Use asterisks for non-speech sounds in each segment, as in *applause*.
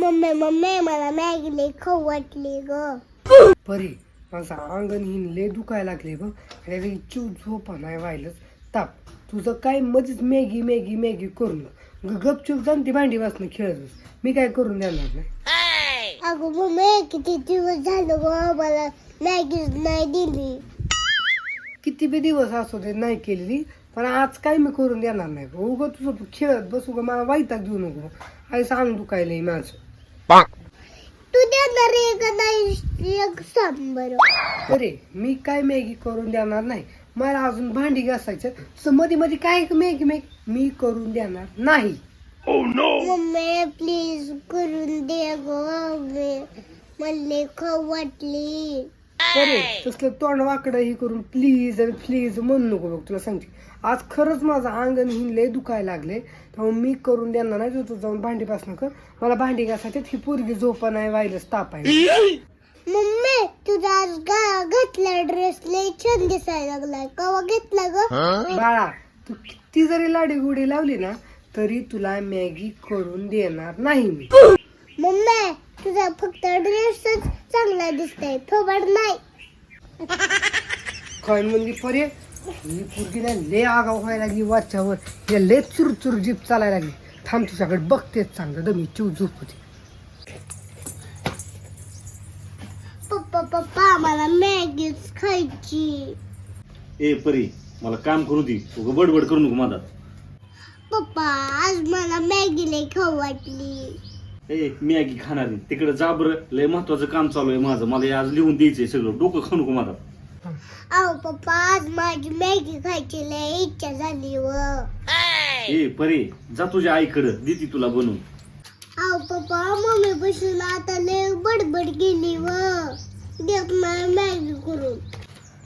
Mummy mummy मला Maggi लई खाऊ वाटली ग. परी माझं अंगण हिन लय दुखायला लागले बघ आणि चिव झोपा नाही व्हायलंच. ताप. तुझं काय मध्येच मॅगी मॅगी मॅगी करून ग- गपचूप जाऊन ती भांडी वाचणं खेळत बस. मी काय करून देणार नाही? अगं मम्मी किती दिवस झालं ग मला मॅगीच नाही दिली. किती बी दिवस असू दे नाही केलेली. पण आज काय मी करून देणार नाही उगं तुझं खेळत बस उगं मला वाईटाक देऊ नको. आई सांग दुखायलंय माझं. तू देणार नाही एक सांग बरं. अरे मी काय मॅगी करून देणार नाही? मला अजून भांडी घासायचं तुझं मध्ये मध्ये काय मॅगी मॅगी? मी करून देणार नाही. मम्मी प्लीज करून दे ग. मला खाऊ वाटली. अरे तसलं तोंड वाकडं हे करून प्लीज आणि प्लीज म्हणू नको बघ तुला सांगते. आज खरंच माझं अंगण हिंडले दुखायला लागले. त्यामुळे मी करून देणार नाही तू तू जाऊन भांडी पासणं कर. मला भांडी घासायची ही पोरगी झोपा नाही व्हायलाच ताप आहे. मम्मी तुझा आज गा घातला ड्रेस लई छान दिसायला लागलाय. कवा घेतला ग? बाळा तू किती जरी लाडी गुडी लावली ना तरी तुला मॅगी करून देणार नाही मी. मम्मी तुझा फक्त ड्रेसच चांगला दिसतोय. थोबड नाही. *laughs* काय म्हणजे पर्य ही पोरगी ना लय आगाव व्हायला लागली वाच्यावर. हे लय चुरचुर जीप चालायला लागली. थांब तुझ्याकडे बघतेच चांगलं. दमी चिव झोप होती. पप्पा पप्पा मला मॅगीच खायची. ए परी मला काम करू दे. उगं बडबड करू नको माझा. पप्पा आज मला मॅगी लई खाऊ वाटली. ए मॅगी खाणार नाही तिकडे जा बरं. लय महत्वाचं काम चालू आहे माझं. मला हे आज लिहून द्यायचंय सगळं. डोकं खाऊ नको माझा अहो पप्पा आज माझी मॅगी खायची लई इच्छा झाली व. ए परी जा तुझ्या आईकडं. देती तुला बनवून. अहो पप्पा मम्मी बसून आता लय बडबड गेली व. देत नाही मॅगी करून.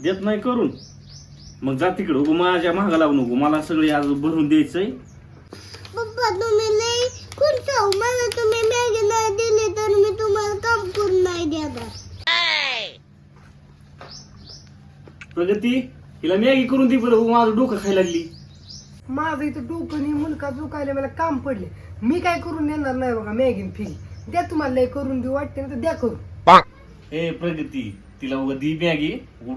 देत नाही करून? मग जा तिकडं. उगं माझ्या महागा लागू नको. मला सगळे आज भरून द्यायचंय. पप्पा तुम्ही लई मला तुम्ही मॅगी नाही दिली तर मी तुम्हाला काम करून नाही देणार. प्रगती हिला मॅगी करून दे बरं माझं डोकं खायला लागली. माझं इथं डोकं नाही मुलगा दुखायला मला काम पडले. मी काय करून देणार नाही बघा मॅगीन फिगी द्या तुम्हाला लय करून देऊ वाटते ना तर द्या करून. ए प्रगती तिला उगं दी मॅगी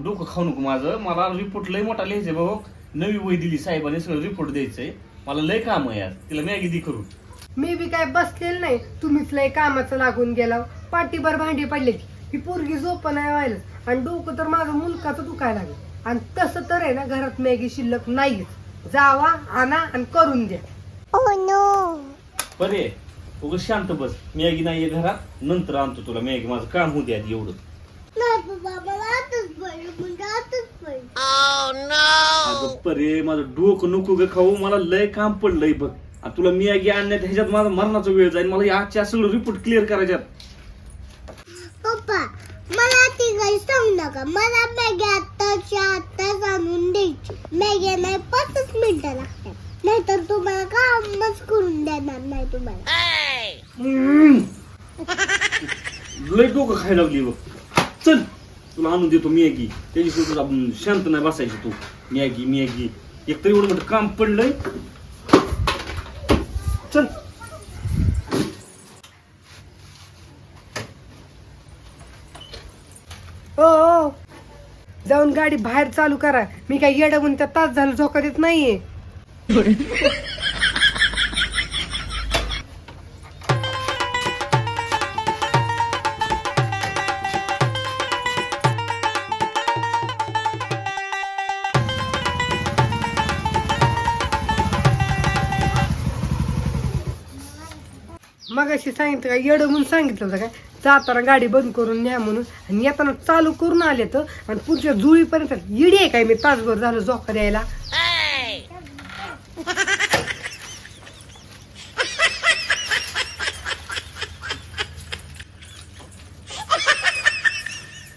डोकं खाऊ नको माझं. मला रिपोर्ट लय मोठा लिहायचंय बाबा नवी वय दिली साहेबांनी सगळं रिपोर्ट द्यायचंय. मला लय काम आहे यार. तिला मॅगी दी करून. मी बी काय बसलेलं नाही. तुम्हीच लय कामाचं लागून गेला पाठीभर भांडी पडले ही पोरगी झोप नाही व्हायला आणि डोकं तर माझं मुलकाचं दुखायला लागलं. आणि तसं तर आहे ना घरात मॅगी शिल्लक नाहीच. जावा आणा आणि करून द्या. ओ नो बरे उगं शांत बस. मॅगी नाहीये घरात. नंतर आणतो तुला मॅगी. माझं काम होऊ द्या आधी एवढं. नाही पाहिजे अगं परे माझं डोकं नको ग खाऊ. मला लय काम पडलंय बघ. आणि तुला मॅगी आणण्यात ह्याच्यात माझा मरणाचा वेळ जाईल. मला आजच्या सगळं रिपोर्ट क्लिअर करायच्यात. पप्पा मला ती काही सांगू नका. मला मॅगी आत्ताच्या आत्ताच आणून द्यायची. मॅगी नाही पाचच मिनिटं लागतात. नाहीतर तुम्हाला कामच करून देणार नाही तुम्हाला. हम्म. लय डोकं खायला लागली बघ. चल तुला आणून देतो मॅगी. त्याच्याशिवाय तुला अं, शांत नाही बसायची तू. Maggi Maggi. एक तर एवढं मोठं काम पडलंय चल. ओ जाऊन गाडी बाहेर चालू करा. मी काय येडवून म्हणून त्या तास झालं झोका देत नाहीये. *laughs* मग अशी सांगितलं काय येडं म्हणून सांगितलं होतं काय जाताना गाडी बंद करून न्या म्हणून. आणि येताना चालू करून आले तर आणि पुढच्या जुळीपर्यंत येडी आहे काय? मी तासभर झालं झोका द्यायला.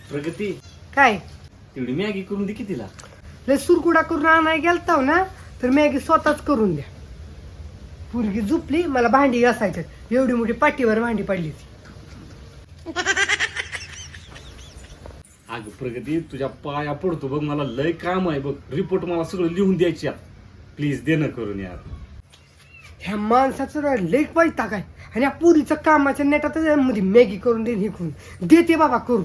प्रगती काय? तेवढी मॅगी करून दे की तिला. लय सुरकुडा करून आणाय गेलताव ना तर मॅगी स्वतःच करून द्या. पुरगी झुपली मला भांडी घासायच्यात एवढी मोठी पाठीवर भांडी पडली ती अगं प्रगती तुझ्या पाया पडतो बघ मला लय काम आहे बघ. रिपोर्ट मला सगळं लिहून द्यायची प्लीज दे ना करून यार. ह्या माणसाचं ना लेख पाहिजे काय आणि या पुरीचं कामाच्या नेटात मध्ये मॅगी करून देईन इकडून देते बाबा करू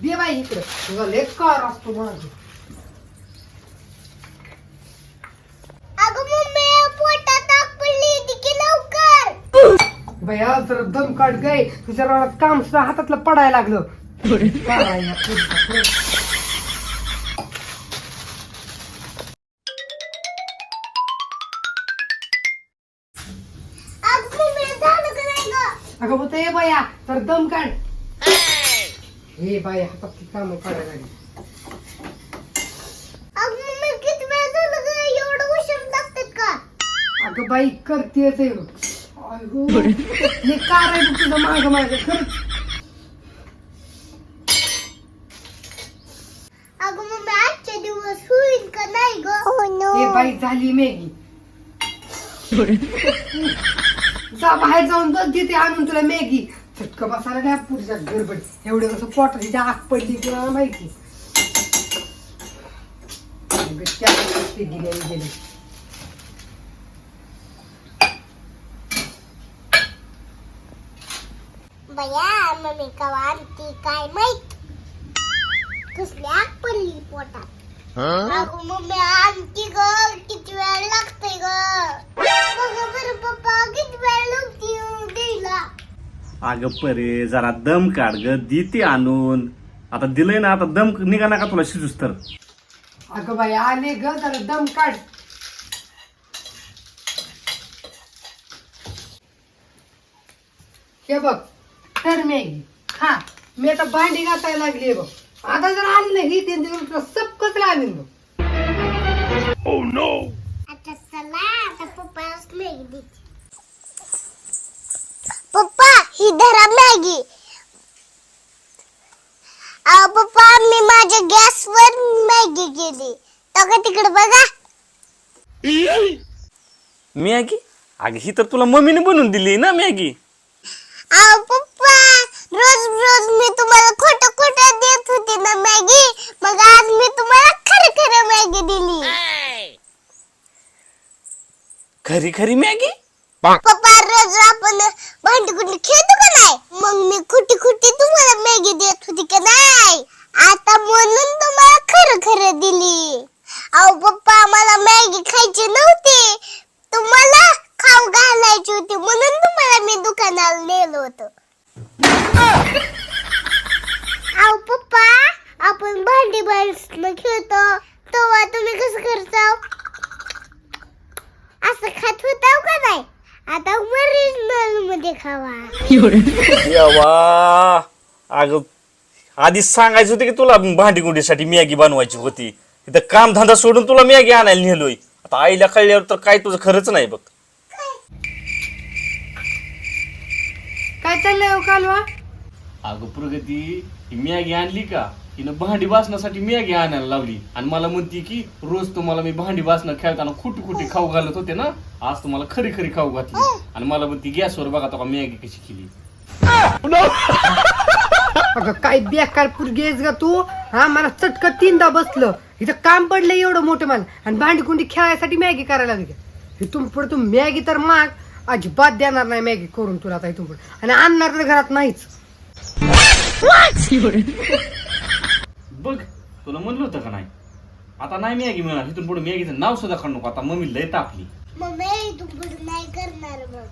दे बाई इकडं. तुझा लय कार असतो माझं अगं मम्मी पोटात आग पडली होती की लवकर भैया जर दम काढ गय तुझ्या रानात काम सुद्धा हातातलं पडायला लागलं. अगं बोलतो ये बाया तर दम काढ. हे बाया हातातली काम काढायला लागली. अगं बाई करतेच आहे. बघ. हे कार आहे बघ तुझं माग माग खरंच अगं मम्मी आजचे दिवस होईल का नाही ग हे बाई झाली मॅगी जा बाहेर जाऊन बस देते आणून तुला मॅगी चटक बसायला नाही पुढच्या गडबड एवढे कसं पोटाची आग पडली तुला माहिती गेले आणि गेले बया मम्मी कवा आणती काय माहीत? कसली आग पडली पोटात. अगं मम्मी आणती ग किती वेळ लागतोय ग. बघा बरं पप्पा किती वेळ लागते द्यायला? अगं परे जरा दम काढ ग देते आणून. आता दिलंय ना आता दम निघा नका तुला शिजूस तर. अगं बाई आले ग जरा दम काढ. हे बघ तर मॅगी हा मी आता भांडी घासायला लागली बघ. आता जर आली नाही तीन दिवस तुला सबकच लावीन बघ. आता चला आता पप्पालाच मॅगी दे. पप्पा ही धरा मॅगी. अहो पप्पा मी माझ्या गॅसवर मॅगी केली. तो का तिकडे बघा. मॅगी? अगं ही तर तुला मम्मीने बनवून दिली ना मॅगी? अहो पप्पा खरी खरी मॅगी? पप्पा रोज आपण भांडी कुठली खेळतो का नाही? मग मी खुटी खुटी तुम्हाला मॅगी देत होती का नाही? आता म्हणून तुम्हाला खरं खरं दिली. अहो पप्पा मला मॅगी खायची नव्हती. तुम्हाला खाऊ घालायची होती म्हणून तुम्हाला मी दुकानाला नेलं होतं. अहो पप्पा आपण भांडी बसणं खेळतो. तेव्हा तुम्ही कसं करता असं खात होता का नाही आता ओरिजिनलमध्ये खावा. अगं आधीच सांगायचं होतं की तुला भांडी गुंडीसाठी मॅगी बनवायची होती. इथं काम धंदा सोडून तुला मॅगी आणायला नेलोय. आता आईला कळल्यावर तर काय तुझं खरंच नाही बघ. काय चाललंय हो कालवा? अगं प्रगती ही मॅगी आणली का? हिनं भांडी वाचण्यासाठी मॅगी आणायला लावली. आणि मला म्हणती की रोज तुम्हाला मी भांडी वाचणं खेळताना खुटी खुटी खाऊ घालत होते ना आज तुम्हाला खरी खरी खाऊ घातली. आणि मला म्हणती गॅसवर बघा तो मॅगी कशी केली. अगं काय बेकार पुरगेस ग तू? हा मला चटक तीनदा बसलं. इथं काम पडलं एवढं मोठं मला. आणि भांडी कुंडी खेळायसाठी मॅगी करायला लागली इथून पुढे तू मॅगी तर माग. अजिबात देणार नाही मॅगी करून तुला आता इथून पुढे. आणि आणणार तर घरात नाहीच. बघ तुला म्हणलं होतं का नाही? आता नाही मॅगी मिळणार इथून पुढे मॅगीचं नाव सुद्धा काढू नको आता मम्मी लय तापली. मम्मी तू पुढे नाही करणार मग.